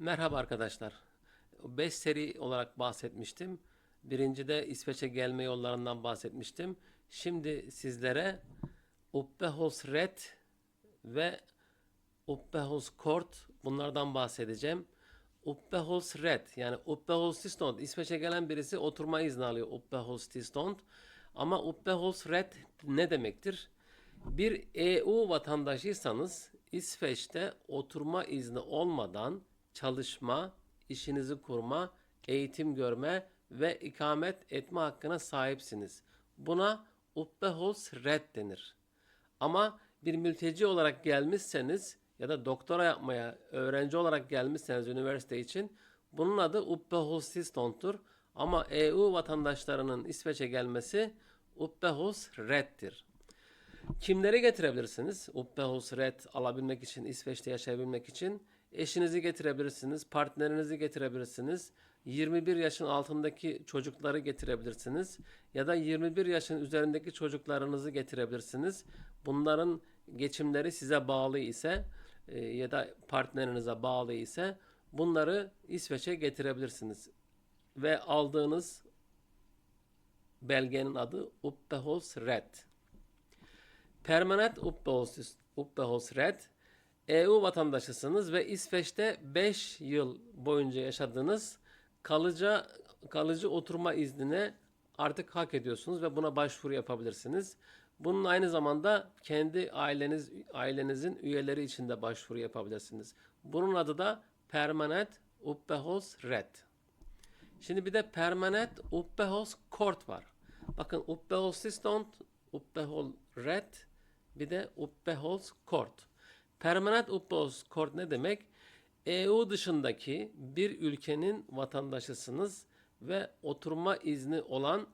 Merhaba arkadaşlar. 5 seri olarak bahsetmiştim. Birincide İsveç'e gelme yollarından bahsetmiştim. Şimdi sizlere Uppehållsrätt ve Uppehållskort bunlardan bahsedeceğim. Uppehållsrätt yani Uppehållstillstånd İsveç'e gelen birisi oturma izni alıyor Uppehållstillstånd. Ama Uppehållsrätt ne demektir? Bir EU vatandaşıysanız İsveç'te oturma izni olmadan çalışma, işinizi kurma, eğitim görme ve ikamet etme hakkına sahipsiniz. Buna Uppehållsrätt denir. Ama bir mülteci olarak gelmişseniz ya da doktora yapmaya öğrenci olarak gelmişseniz üniversite için bunun adı Uppehållstillstånd'tur. Ama EU vatandaşlarının İsveç'e gelmesi Uppehållsrätt'tir. Kimleri getirebilirsiniz? Uppehållsrätt alabilmek için, İsveç'te yaşayabilmek için eşinizi getirebilirsiniz, partnerinizi getirebilirsiniz. 21 yaşın altındaki çocukları getirebilirsiniz ya da 21 yaşın üzerindeki çocuklarınızı getirebilirsiniz. Bunların geçimleri size bağlı ise e, ya da partnerinize bağlı ise bunları İsveç'e getirebilirsiniz. Ve aldığınız belgenin adı Uppehållsrätt. Permanent Uppehållsrätt EU vatandaşısınız ve İsveç'te 5 yıl boyunca yaşadığınız kalıcı kalıcı oturma iznine artık hak ediyorsunuz ve buna başvuru yapabilirsiniz. Bunun aynı zamanda kendi aileniz ailenizin üyeleri için de başvuru yapabilirsiniz. Bunun adı da Permanent Uppehållsrätt. Şimdi bir de Permanent Uppehållskort var. Bakın Uppehållstillstånd, Uppehållsrätt bir de Uppehållskort. Permanent Uppehållskort ne demek? EU dışındaki bir ülkenin vatandaşısınız ve oturma izni olan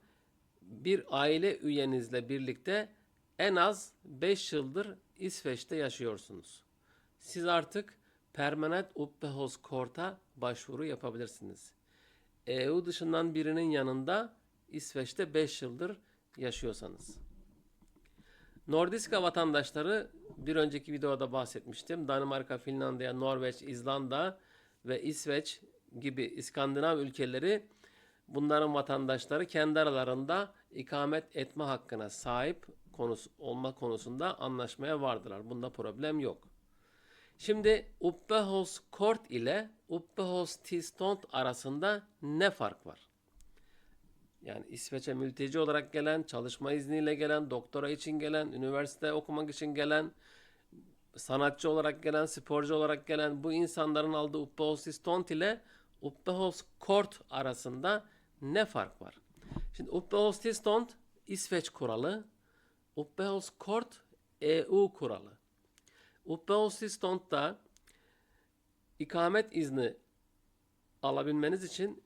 bir aile üyenizle birlikte en az 5 yıldır İsveç'te yaşıyorsunuz. Siz artık Permanent Uppehållskort'a başvuru yapabilirsiniz. EU dışından birinin yanında İsveç'te 5 yıldır yaşıyorsanız. Nordiska vatandaşları bir önceki videoda bahsetmiştim. Danimarka, Finlandiya, Norveç, İzlanda ve İsveç gibi İskandinav ülkeleri bunların vatandaşları kendi aralarında ikamet etme hakkına sahip konusu, olma konusunda anlaşmaya vardılar. Bunda problem yok. Şimdi Uppehållskort ile Uppehållstillstånd arasında ne fark var? Yani İsveç'e mülteci olarak gelen, çalışma izniyle gelen, doktora için gelen, üniversite okumak için gelen, sanatçı olarak gelen, sporcu olarak gelen bu insanların aldığı Uppehållstillstånd ile Uppehållskort arasında ne fark var? Şimdi Uppehållstillstånd İsveç kuralı, Uppehållskort EU kuralı. Uppehållstillstånd'da ikamet izni alabilmeniz için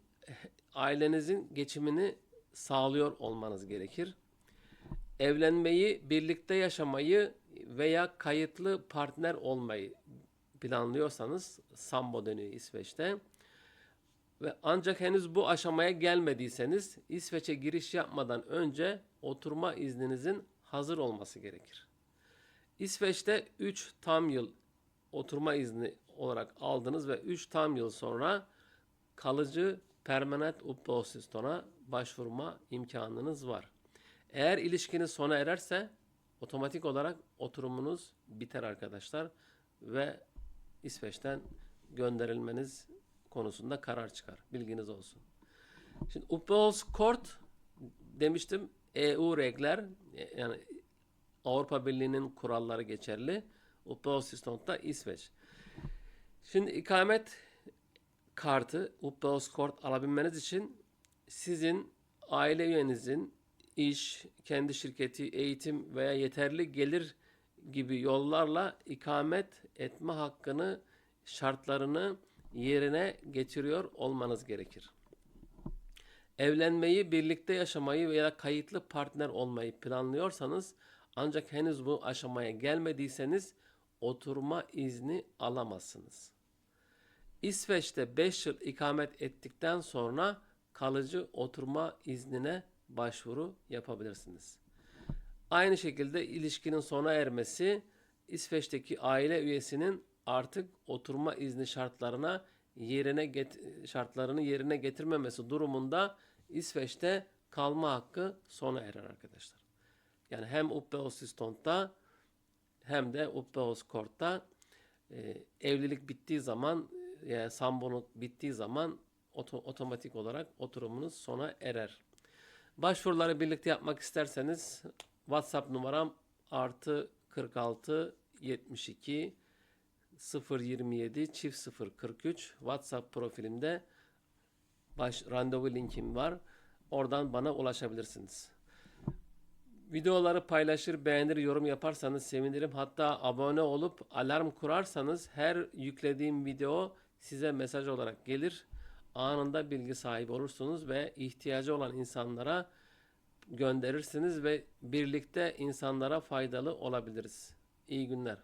ailenizin geçimini sağlıyor olmanız gerekir. Evlenmeyi, birlikte yaşamayı veya kayıtlı partner olmayı planlıyorsanız Sambo dönüyor İsveç'te ve ancak henüz bu aşamaya gelmediyseniz İsveç'e giriş yapmadan önce oturma izninizin hazır olması gerekir. İsveç'te 3 tam yıl oturma izni olarak aldınız ve 3 tam yıl sonra kalıcı permanent Uppehållstillstånd'a başvurma imkanınız var. Eğer ilişkiniz sona ererse otomatik olarak oturumunuz biter arkadaşlar ve İsveç'ten gönderilmeniz konusunda karar çıkar. Bilginiz olsun. Şimdi Uppehållskort demiştim EU regler yani Avrupa Birliği'nin kuralları geçerli. Uppehållstillstånd'da İsveç. Şimdi ikamet kartı Uppehållskort alabilmeniz için sizin aile üyenizin iş, kendi şirketi, eğitim veya yeterli gelir gibi yollarla ikamet etme hakkını, şartlarını yerine getiriyor olmanız gerekir. Evlenmeyi, birlikte yaşamayı veya kayıtlı partner olmayı planlıyorsanız ancak henüz bu aşamaya gelmediyseniz oturma izni alamazsınız. İsveç'te 5 yıl ikamet ettikten sonra kalıcı oturma iznine başvuru yapabilirsiniz. Aynı şekilde ilişkinin sona ermesi İsveç'teki aile üyesinin artık oturma izni şartlarına yerine get- şartlarını yerine getirmemesi durumunda İsveç'te kalma hakkı sona erer arkadaşlar. Yani hem uppehållstillstånd'da hem de uppehållskort'ta e, evlilik bittiği zaman yani sambonluk bittiği zaman oto- otomatik olarak oturumunuz sona erer. Başvuruları birlikte yapmak isterseniz WhatsApp numaram artı 46 72 027 çift 043 WhatsApp profilimde baş randevu linkim var. Oradan bana ulaşabilirsiniz. Videoları paylaşır, beğenir, yorum yaparsanız sevinirim. Hatta abone olup alarm kurarsanız her yüklediğim video size mesaj olarak gelir. Anında bilgi sahibi olursunuz ve ihtiyacı olan insanlara gönderirsiniz ve birlikte insanlara faydalı olabiliriz. İyi günler.